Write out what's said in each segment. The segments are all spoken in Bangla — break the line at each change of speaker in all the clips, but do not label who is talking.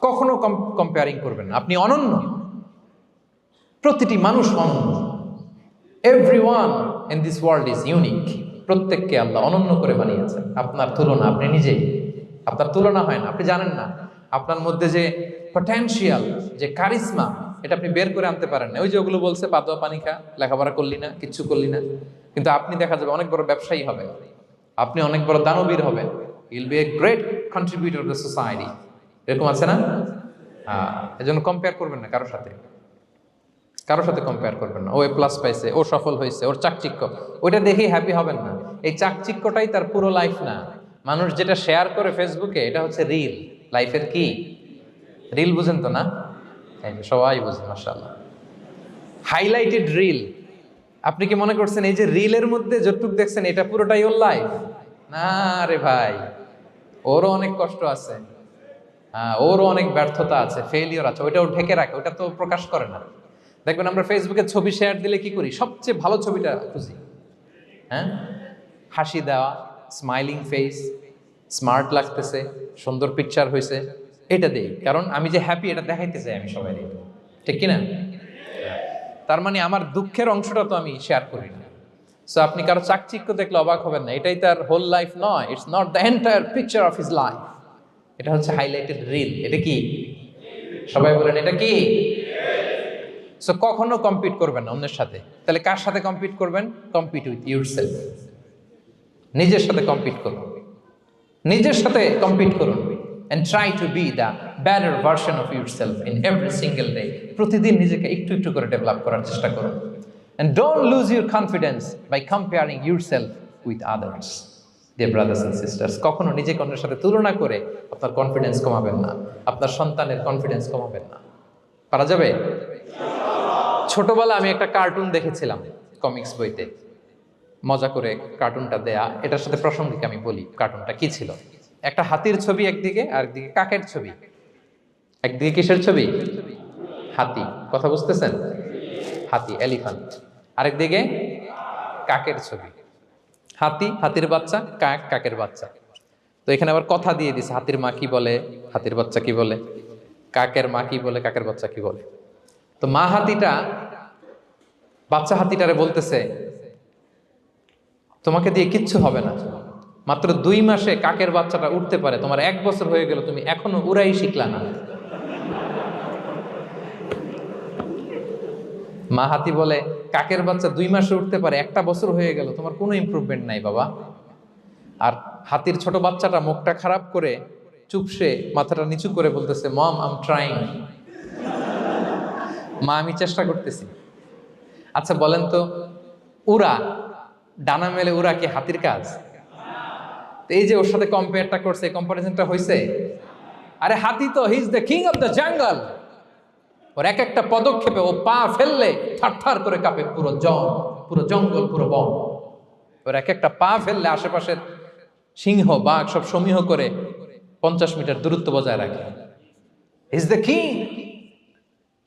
কখনো কম্পেয়ারিং করবেন না। আপনি অনন্য। প্রতিটি মানুষ অনন্য। Every one in this world is unique প্রত্যেককে আল্লাহ অনন্য করে বানিয়েছেন। আপনার তুলনা আপনি নিজেই। আপনার তুলনা হয় না, আপনি জানেন না। আপনার মধ্যে যে পটেনশিয়াল যে কারিশমা এটা আপনি বের করে আনতে পারেন না। ওই যে ওগুলো বলছে বাদোয়া পানি খা, লেখাপড়া করলি না, কিচ্ছু করলি না। কিন্তু আপনি দেখা যাবে অনেক বড় ব্যবসায়ী হবে আপনি অনেক বড় দানবীর হবেন। He'll be a great contributor society এরকম আছে না? হ্যাঁ এজন্য কম্পেয়ার করবেন না কারোর সাথে। কারোর সাথে কম্পেয়ার করবেন না। ও এ প্লাস পাইছে, ও সফল হয়েছে ওর চাকচিক্য। ওইটা দেখেই হ্যাপি হবেন না। এই চাকচিক্যটাই তার পুরো লাইফ না। মানুষ যেটা শেয়ার করে ফেসবুকে এটা হচ্ছে রিল লাইফের কি? রিল বুঝেন তো না? এই সবাই বুঝেন মার্শাল্লাহ হাইলাইটেড রিল আপনি কি মনে করছেন এই যে রিলের মধ্যে যতটুক দেখছেন, এটা পুরোটাই ওর লাইফ না রে ভাই, ওরও অনেক কষ্ট আছে। ওরও অনেক ব্যর্থতা আছে ফেলিওর আছে, ওইটাও ঢেকে রাখে ওটা তো প্রকাশ করে না। দেখবেন আমরা ফেসবুকে ছবি শেয়ার দিলে কি করি? সবচেয়ে ভালো ছবিটা খুঁজি। হ্যাঁ? হাসি দেওয়া স্মাইলিং ফেস স্মার্ট লাগতেছে, সুন্দর পিকচার হয়েছে এটা দেই। কারণ আমি যে হ্যাপি এটা দেখাইতে চাই আমি সবাই। ঠিক কিনা? তার মানে আমার দুঃখের অংশটা তো আমি শেয়ার করি না। সো আপনি কারও চাকচিক্য দেখলে অবাক হবেন না, এটাই তার হোল লাইফ নয় it's not the entire picture of his life এটা হচ্ছে হাইলাইটেড রিল এটা কি? সবাই বলেন, এটা কি? সো কখনো কম্পিট করবেন না অন্যের সাথে। তাহলে কার সাথে কম্পিট করবেন? কম্পিট উইথ ইউর সেলফ নিজের সাথে কম্পিট করুন। নিজের সাথে কম্পিট করুন। And try to be the better version of yourself in every single day প্রতিদিন নিজেকে একটু একটু করে ডেভেলপ করার চেষ্টা করুন। And don't lose your confidence by comparing yourself with others dear brothers and sisters কখনো নিজেকে অন্যের সাথে তুলনা করে আপনার কনফিডেন্স কমাবেন না। আপনার সন্তানের কনফিডেন্স কমাবেন না। পারা যাবে? ছোটবেলা আমি একটা কার্টুন দেখেছিলাম কমিক্স বইতে। মজা করে কার্টুনটা দেয়া, এটার সাথে প্রাসঙ্গিক আমি বলি কার্টুনটা কি ছিল? একটা হাতির ছবি একদিকে আর একদিকে কাকের ছবি। একদিকে কিসের ছবি? হাতি। কথা বুঝতেছেন? হাতি এলিফ্যান্ট আরেকদিকে কাকের ছবি। হাতি, হাতির বাচ্চা, কাক, কাকের বাচ্চা। তো এখানে আবার কথা দিয়ে দিছে, হাতির মা কি বলে, হাতির বাচ্চা কি বলে, কাকের মা কি বলে, কাকের বাচ্চা কি বলে। তো মা হাতিটা, বাচ্চা হাতিটারে বলতেছে, তোমাকে দিয়ে কিচ্ছু হবে না। মাত্র দুই মাসে কাকের বাচ্চাটা উঠতে পারে, তোমার এক বছর হয়ে গেল, তুমি এখনও উড়াই শিখলা না। মা হাতি বলে কাকের বাচ্চা দুই মাসে উঠতে পারে, একটা বছর হয়ে গেল, তোমার কোনো ইম্প্রুভমেন্ট নাই বাবা। আর হাতির ছোট বাচ্চাটা মুখটা খারাপ করে চুপসে মাথাটা নিচু করে বলতেছে মম আম ট্রাইং মা, আমি চেষ্টা করতেছি। আচ্ছা বলেন তো উরা ডানা মেলে উরা কি হাতির কাজ? এই যে ওর সাথে কম্পেয়ারটা করছে কম্পারিজনটা হয়েছে আরে হাতি তো he is the king of the jungle ওর এক একটা পদক্ষেপে ও পা ফেললে থার করে কাঁপে পুরো জন, পুরো জঙ্গল, পুরো বন। ওর এক একটা পা ফেললে আশেপাশের সিংহ, বাঘ সব সমীহ করে পঞ্চাশ মিটার দূরত্ব বজায় রাখে। ইজ দ্য কিং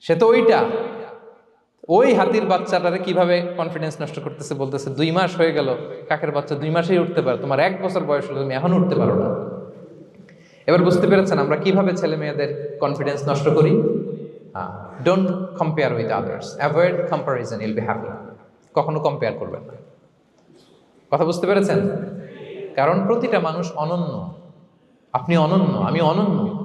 সে তো ওইটা। ওই হাতির বাচ্চাটারে কীভাবে কনফিডেন্স নষ্ট করতেছে বলতেছে, দুই মাস হয়ে গেল, কাকের বাচ্চা দুই মাসেই উঠতে পারে, তোমার এক বছর বয়স হলো, তুমি এখন উঠতে পারো না। এবার বুঝতে পেরেছেন আমরা কীভাবে ছেলে মেয়েদের কনফিডেন্স নষ্ট করি? Don't compare with others avoid comparison I'll be happy কখনো কম্পেয়ার করবেন না। কথা বুঝতে পেরেছেন? কারণ প্রতিটা মানুষ অনন্য। আপনি অনন্য, আমি অনন্য।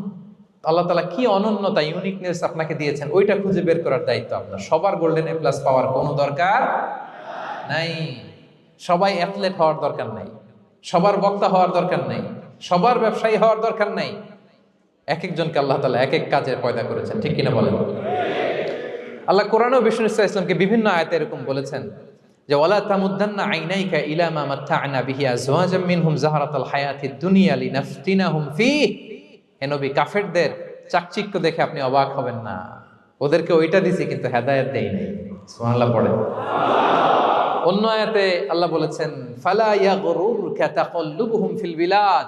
আল্লাহ তালা কি অনন্যতা ইউনিকনেস আপনাকে দিয়েছেন, ওইটা খুঁজে বের করার দায়িত্ব আপনার। সবার গোল্ডেন এ প্লাস পাওয়ার কোনো দরকার নাই। সবাই অ্যাথলেট হওয়ার দরকার নাই। সবার বক্তা হওয়ার দরকার নাই। সবার ব্যবসায়ী হওয়ার দরকার নাই। এক একজনকে আল্লাহ তালা এক এক কাজে পয়দা করেছেন, ঠিক কিনা বলেন? আল্লাহ কোরআনেও বিষ্ণু ইসলাম ইসলামকে বিভিন্ন আয়তে এরকম বলেছেন যে, ওয়ালা তামুদ্দান্না আইনাইকা ইলা মা মাত্তা'না বিহি আজওয়াজাম মিনহুম জাহারাতাল হায়াতিদ দুনিয়া লিনাফতিনাহুম ফীহ। হে নবী, কাফেরদের চাকচিক্য দেখে আপনি অবাক হবেন না। ওদেরকে ওইটা দিছি কিন্তু হেদায়েত দেই নাই। সুবহানাল্লাহ পড়ে। অন্য আয়াতে আল্লাহ বলেছেন, ফালা ইয়াগরুরকা তাকাল্লুবুহুম ফিল বিলাদ।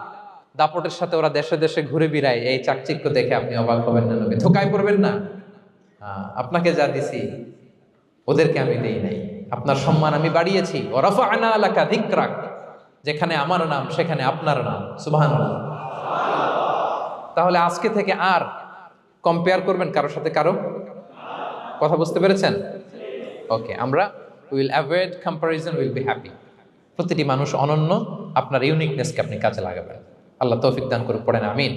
দাপটের সাথে ওরা দেশে দেশে ঘুরে বেড়ায়, এই চাকচিক্য দেখে আপনি অবাক হবেন না নবী ধোকায় পড়বেন না। আপনাকে যা দিছি, ওদেরকে আমি দেই নাই। আপনার সম্মান আমি বাড়িয়েছি। ধিক্রাক যেখানে আমার নাম, সেখানে আপনার নাম। সুবহানাল্লাহ। তাহলে আজকে থেকে আর কম্পেয়ার করবেন কারোর সাথে কারও? কথা বুঝতে পেরেছেন? ওকে আমরা will avoid comparison will be happy প্রতিটি মানুষ অনন্য, আপনার ইউনিকনেসকে আপনি কাজে লাগাবেন। আল্লাহ তৌফিক দান করে পড়েন আমিন।